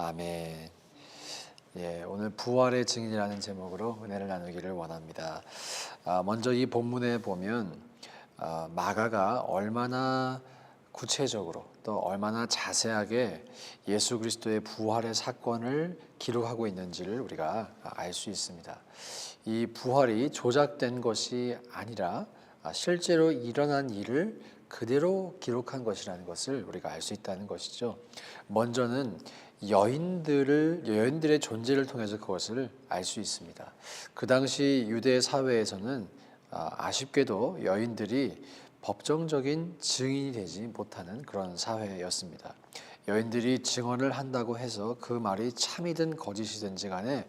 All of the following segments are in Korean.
아멘. 예, 오늘 부활의 증인이라는 제목으로 은혜를 나누기를 원합니다. 아, 먼저 이 본문에 보면 아, 마가가 얼마나 구체적으로 또 얼마나 자세하게 예수 그리스도의 부활의 사건을 기록하고 있는지를 우리가 알 수 있습니다. 이 부활이 조작된 것이 아니라 아, 실제로 일어난 일을 그대로 기록한 것이라는 것을 우리가 알 수 있다는 것이죠. 먼저는 여인들을 여인들의 존재를 통해서 그것을 알 수 있습니다. 그 당시 유대 사회에서는 아, 아쉽게도 여인들이 법정적인 증인이 되지 못하는 그런 사회였습니다. 여인들이 증언을 한다고 해서 그 말이 참이든 거짓이든지 간에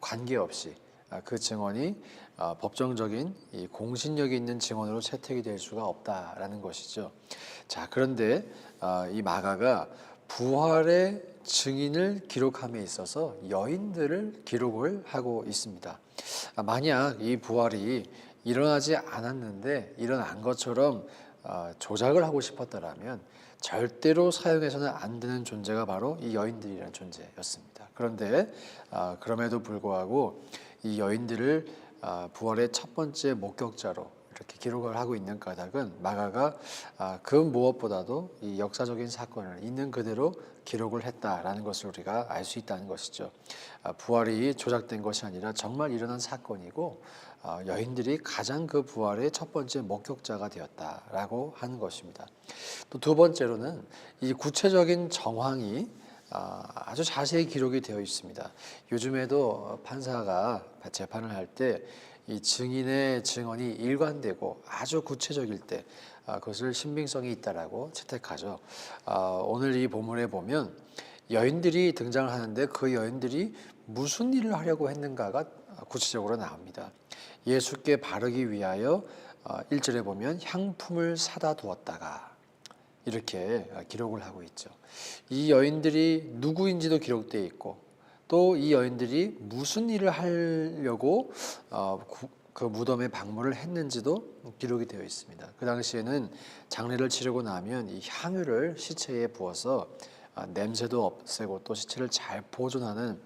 관계없이 아, 그 증언이 아, 법정적인 이 공신력이 있는 증언으로 채택이 될 수가 없다라는 것이죠. 자, 그런데 아, 이 마가가 부활의 증인을 기록함에 있어서 여인들을 기록을 하고 있습니다. 아, 만약 이 부활이 일어나지 않았는데 일어난 것처럼 어, 조작을 하고 싶었다라면 절대로 사용해서는 안 되는 존재가 바로 이 여인들이라는 존재였습니다. 그런데 아, 그럼에도 불구하고 이 여인들을 아, 부활의 첫 번째 목격자로 이렇게 기록을 하고 있는 까닭은 마가가 아, 그 무엇보다도 이 역사적인 사건을 있는 그대로 기록을 했다라는 것을 우리가 알 수 있다는 것이죠. 아, 부활이 조작된 것이 아니라 정말 일어난 사건이고 아, 여인들이 가장 그 부활의 첫 번째 목격자가 되었다라고 하는 것입니다. 또 두 번째로는 이 구체적인 정황이 아, 아주 자세히 기록이 되어 있습니다. 요즘에도 판사가 재판을 할 때 이 증인의 증언이 일관되고 아주 구체적일 때 아, 그것을 신빙성이 있다라고 채택하죠. 아, 오늘 이 본문에 보면 여인들이 등장을 하는데 그 여인들이 무슨 일을 하려고 했는가가 구체적으로 나옵니다. 예수께 바르기 위하여 어, 1절에 보면 향품을 사다 두었다가 이렇게 기록을 하고 있죠. 이 여인들이 누구인지도 기록되어 있고 또 이 여인들이 무슨 일을 하려고 어, 구- 그 무덤에 방문을 했는지도 기록이 되어 있습니다. 그 당시에는 장례를 치르고 나면 이 향유를 시체에 부어서 아, 냄새도 없애고 또 시체를 잘 보존하는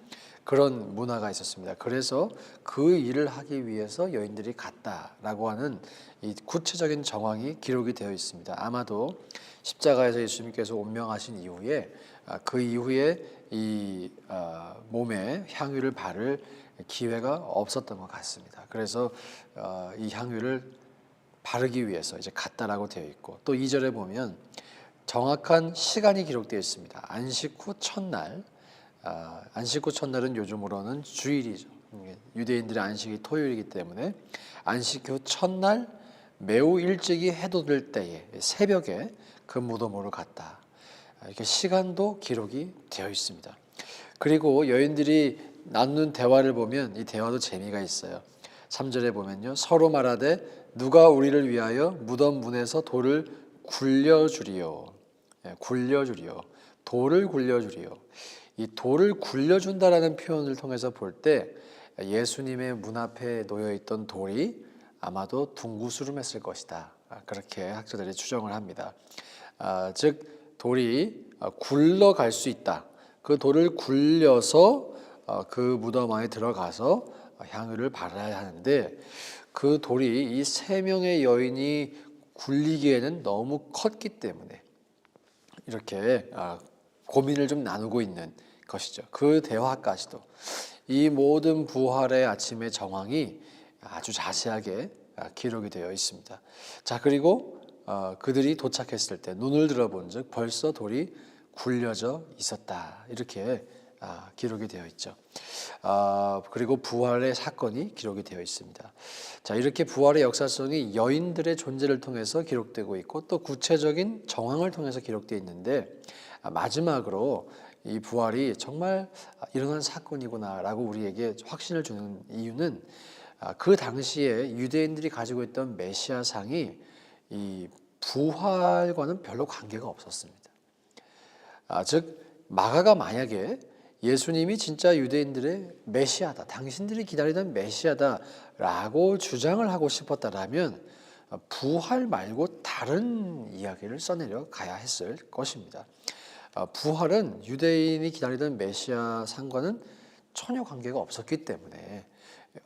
그런 문화가 있었습니다. 그래서 그 일을 하기 위해서 여인들이 갔다라고 하는 이 구체적인 정황이 기록이 되어 있습니다. 아마도 십자가에서 예수님께서 운명하신 이후에 아, 그 이후에 이 아, 몸에 향유를 바를 기회가 없었던 것 같습니다. 그래서 어, 이 향유를 바르기 위해서 이제 갔다라고 되어 있고 또 2절에 보면 정확한 시간이 기록되어 있습니다. 안식 후 첫날, 아, 안식 후 첫날은 요즘으로는 주일이죠. 음, 유대인들의 안식이 토요일이기 때문에 안식 후 첫날 매우 일찍이 될 때에 새벽에 그 무덤으로 갔다. 아, 이렇게 시간도 기록이 되어 있습니다. 그리고 여인들이 나누는 대화를 보면 이 대화도 재미가 있어요. 3절에 보면요. 서로 말하되 누가 우리를 위하여 무덤 문에서 돌을 굴려주리요. 예, 굴려주리요. 돌을 굴려주리요. 이 돌을 굴려준다라는 표현을 통해서 볼 때 예수님의 문 앞에 놓여 있던 돌이 아마도 둥구스름했을 것이다. 아, 그렇게 학자들이 추정을 합니다. 아, 즉 돌이 아, 굴러갈 수 있다. 그 돌을 굴려서 어, 그 무덤 안에 들어가서 향유를 발라야 하는데 그 돌이 이 세 명의 여인이 굴리기에는 너무 컸기 때문에 이렇게 아, 고민을 좀 나누고 있는 것이죠. 그 대화까지도 이 모든 부활의 아침의 정황이 아주 자세하게 아, 기록이 되어 있습니다. 자 그리고 어, 그들이 도착했을 때 눈을 들어본즉 벌써 돌이 굴려져 있었다 이렇게 아, 기록이 되어 있죠. 아, 그리고 부활의 사건이 기록이 되어 있습니다. 자 이렇게 부활의 역사성이 여인들의 존재를 통해서 기록되고 있고 또 구체적인 정황을 통해서 기록되어 있는데 아, 마지막으로 이 부활이 정말 일어난 사건이구나라고 우리에게 확신을 주는 이유는 아, 그 당시에 유대인들이 가지고 있던 메시아상이 이 부활과는 별로 관계가 없었습니다. 아, 즉 마가가 만약에 예수님이 진짜 유대인들의 메시아다, 당신들이 기다리던 메시아다라고 주장을 하고 싶었다라면 부활 말고 다른 이야기를 써내려 가야 했을 것입니다. 아, 부활은 유대인이 기다리던 메시아 상과는 전혀 관계가 없었기 때문에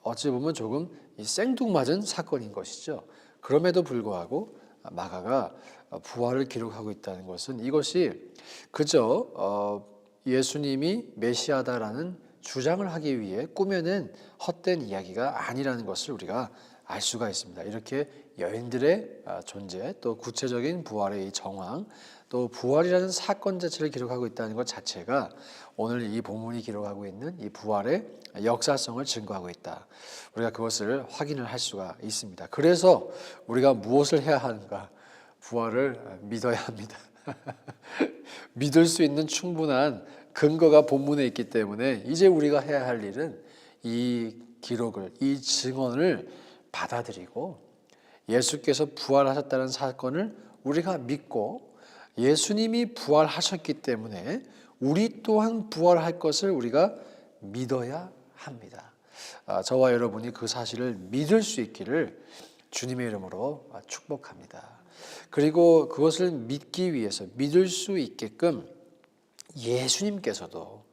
어찌 보면 조금 이 생뚱맞은 사건인 것이죠. 그럼에도 불구하고 마가가 부활을 기록하고 있다는 것은 이것이 그저 어, 예수님이 메시아다라는 주장을 하기 위해 꾸며낸 헛된 이야기가 아니라는 것을 우리가 알 수가 있습니다. 이렇게 여인들의 아, 존재, 또 구체적인 부활의 이 정황, 또 부활이라는 사건 자체를 기록하고 있다는 것 자체가 오늘 이 본문이 기록하고 있는 이 부활의 역사성을 증거하고 있다. 우리가 그것을 확인을 할 수가 있습니다. 그래서 우리가 무엇을 해야 하는가? 부활을 믿어야 합니다. 믿을 수 있는 충분한 근거가 본문에 있기 때문에 이제 우리가 해야 할 일은 이 기록을, 이 증언을 받아들이고 예수께서 부활하셨다는 사건을 우리가 믿고 예수님이 부활하셨기 때문에 우리 또한 부활할 것을 우리가 믿어야 합니다. 아, 저와 여러분이 그 사실을 믿을 수 있기를 주님의 이름으로 축복합니다. 그리고 그것을 믿기 위해서 믿을 수 있게끔 예수님께서도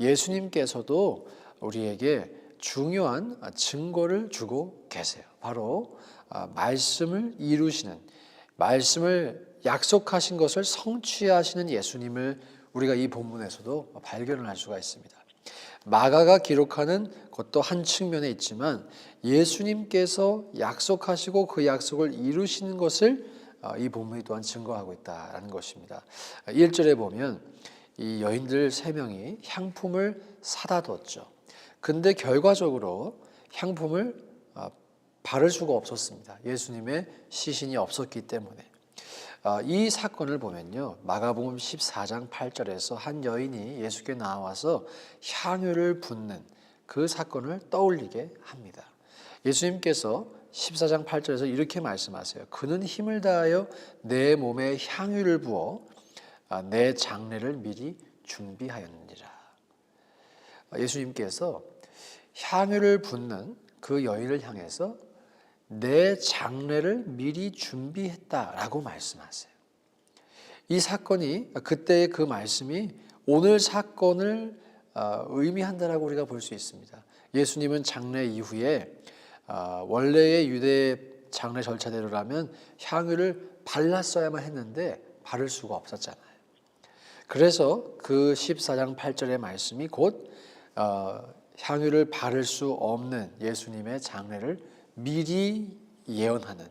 예수님께서도 우리에게 중요한 증거를 주고 계세요. 바로 아, 말씀을 이루시는 말씀을 약속하신 것을 성취하시는 예수님을 우리가 이 본문에서도 발견을 할 수가 있습니다. 마가가 기록하는 것도 한 측면에 있지만 예수님께서 약속하시고 그 약속을 이루시는 것을 아, 이 본문이 또한 증거하고 있다라는 것입니다. 1절에 보면 이 여인들 세 명이 향품을 사다 뒀죠. 근데 결과적으로 향품을 아, 바를 수가 없었습니다. 예수님의 시신이 없었기 때문에. 아, 이 사건을 보면요. 마가복음 14장 8절에서 한 여인이 예수께 나와서 향유를 붓는 그 사건을 떠올리게 합니다. 예수님께서 14장 8절에서 이렇게 말씀하세요. 그는 힘을 다하여 내 몸에 향유를 부어 아, 내 장례를 미리 준비하였느니라. 아, 예수님께서 향유를 붓는 그 여인을 향해서 내 장례를 미리 준비했다라고 말씀하세요. 이 사건이 그때의 그 말씀이 오늘 사건을 아, 의미한다라고 우리가 볼 수 있습니다. 예수님은 장례 이후에 원래의 유대 장례 절차대로라면 향유를 발랐어야만 했는데 바를 수가 없었잖아요. 그래서 그 14장 8절의 말씀이 곧 어, 향유를 바를 수 없는 예수님의 장례를 미리 예언하는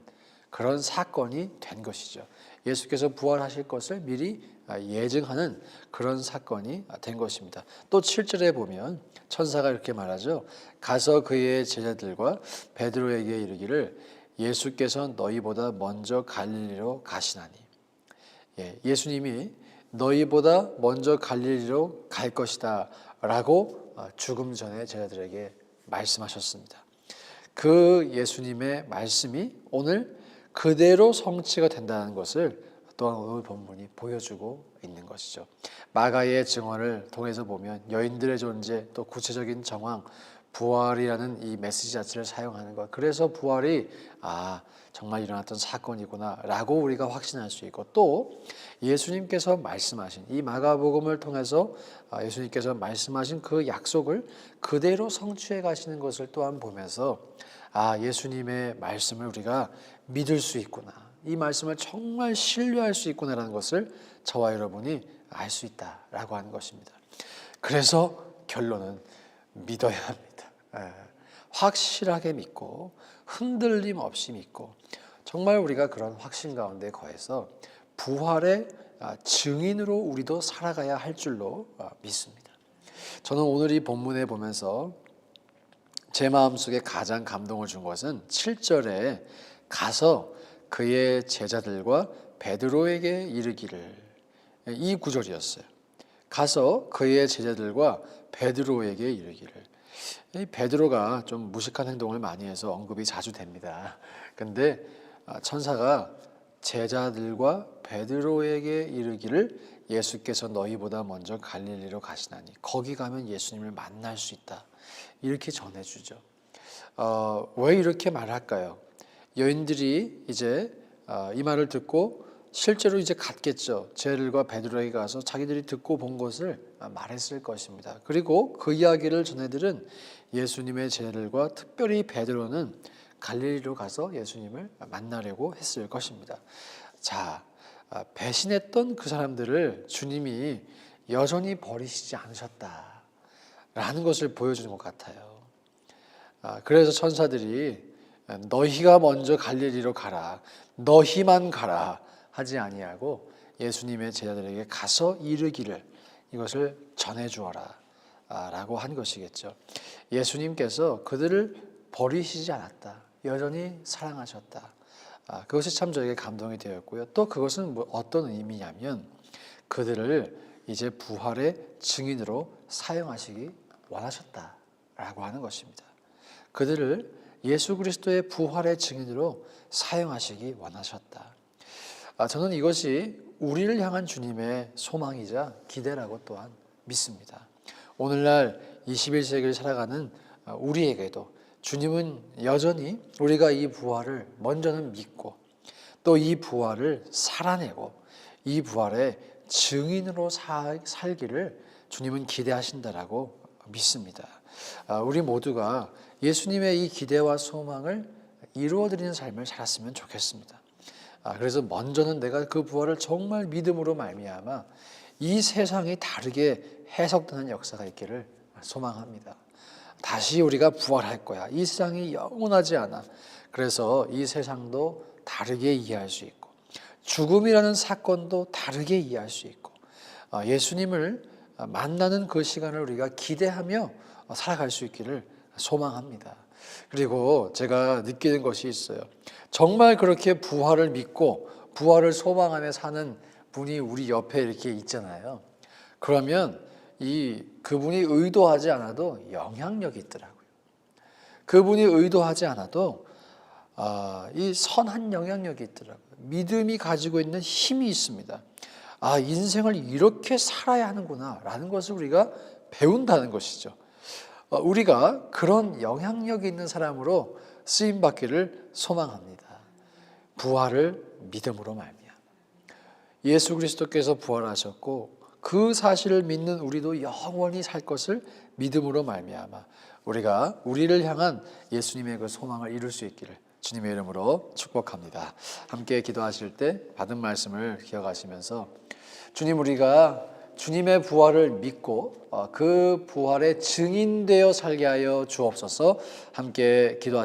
그런 사건이 된 것이죠. 예수께서 부활하실 것을 미리 아, 예증하는 그런 사건이 된 것입니다. 또 7절에 보면 천사가 이렇게 말하죠. 가서 그의 제자들과 베드로에게 이르기를 예수께서 너희보다 먼저 갈릴리로 가시나니. 예, 예수님이 너희보다 먼저 갈릴리로 갈 것이다 라고 어, 죽음 전에 제자들에게 말씀하셨습니다. 그 예수님의 말씀이 오늘 그대로 성취가 된다는 것을 또한 오늘 본문이 보여주고 있는 것이죠. 마가의 증언을 통해서 보면 여인들의 존재 또 구체적인 정황 부활이라는 이 메시지 자체를 사용하는 것. 그래서 부활이 아 정말 일어났던 사건이구나라고 우리가 확신할 수 있고 또 예수님께서 말씀하신 이 마가복음을 통해서 아, 예수님께서 말씀하신 그 약속을 그대로 성취해 가시는 것을 또한 보면서 아 예수님의 말씀을 우리가 믿을 수 있구나 이 말씀을 정말 신뢰할 수 있구나라는 것을 저와 여러분이 알 수 있다라고 하는 것입니다. 그래서 결론은 믿어야 합니다. 예, 확실하게 믿고 흔들림 없이 믿고 정말 우리가 그런 확신 가운데 거해서 부활의 아, 증인으로 우리도 살아가야 할 줄로 아, 믿습니다. 저는 오늘 이 본문에 보면서 제 마음속에 가장 감동을 준 것은 7절에 가서 그의 제자들과 베드로에게 이르기를 이 구절이었어요. 가서 그의 제자들과 베드로에게 이르기를 이 베드로가 좀 무식한 행동을 많이 해서 언급이 자주 됩니다. 근데 아, 천사가 제자들과 베드로에게 이르기를 예수께서 너희보다 먼저 갈릴리로 가시나니 거기 가면 예수님을 만날 수 있다. 이렇게 전해주죠. 어, 왜 이렇게 말할까요? 여인들이 이제 어, 이 말을 듣고 실제로 이제 갔겠죠. 제일과 베드로에게 가서 자기들이 듣고 본 것을 말했을 것입니다. 그리고 그 이야기를 전해들은 예수님의 제일과 특별히 베드로는 갈릴리로 가서 예수님을 만나려고 했을 것입니다. 자, 아, 배신했던 그 사람들을 주님이 여전히 버리시지 않으셨다라는 것을 보여주는 것 같아요. 아, 그래서 천사들이 너희가 먼저 갈릴리로 가라, 너희만 가라 하지 아니하고 예수님의 제자들에게 가서 이르기를 이것을 전해 주어라 라고 한 것이겠죠. 예수님께서 그들을 버리시지 않았다. 여전히 사랑하셨다. 아, 그것이 참 저에게 감동이 되었고요. 또 그것은 뭐 어떤 의미냐면 그들을 이제 부활의 증인으로 사용하시기 원하셨다라고 하는 것입니다. 그들을 예수 그리스도의 부활의 증인으로 사용하시기 원하셨다. 아, 저는 이것이 우리를 향한 주님의 소망이자 기대라고 또한 믿습니다. 오늘날 21세기를 살아가는 우리에게도 주님은 여전히 우리가 이 부활을 먼저는 믿고 또 이 부활을 살아내고 이 부활의 증인으로 사, 살기를 주님은 기대하신다라고 믿습니다. 아, 우리 모두가 예수님의 이 기대와 소망을 이루어드리는 삶을 살았으면 좋겠습니다. 아, 그래서 먼저는 내가 그 부활을 정말 믿음으로 말미암아 이 세상이 다르게 해석되는 역사가 있기를 소망합니다. 다시 우리가 부활할 거야. 이 세상이 영원하지 않아. 그래서 이 세상도 다르게 이해할 수 있고 죽음이라는 사건도 다르게 이해할 수 있고 아, 예수님을 만나는 그 시간을 우리가 기대하며 살아갈 수 있기를 소망합니다. 그리고 제가 느끼는 것이 있어요. 정말 그렇게 부활을 믿고 부활을 소망하며 사는 분이 우리 옆에 이렇게 있잖아요. 그러면 이 그분이 의도하지 않아도 영향력이 있더라고요. 그분이 의도하지 않아도 아, 이 선한 영향력이 있더라고요. 믿음이 가지고 있는 힘이 있습니다. 아, 인생을 이렇게 살아야 하는구나 라는 것을 우리가 배운다는 것이죠. 어, 우리가 그런 영향력이 있는 사람으로 쓰임 받기를 소망합니다. 부활을 믿음으로 말미암아 예수 그리스도께서 부활하셨고 그 사실을 믿는 우리도 영원히 살 것을 믿음으로 말미암아 우리가 우리를 향한 예수님의 그 소망을 이룰 수 있기를 주님의 이름으로 축복합니다. 함께 기도하실 때 받은 말씀을 기억하시면서 주님 우리가 주님의 부활을 믿고 어, 그 부활의 증인되어 살게 하여 주옵소서 함께 기도하시겠습니다.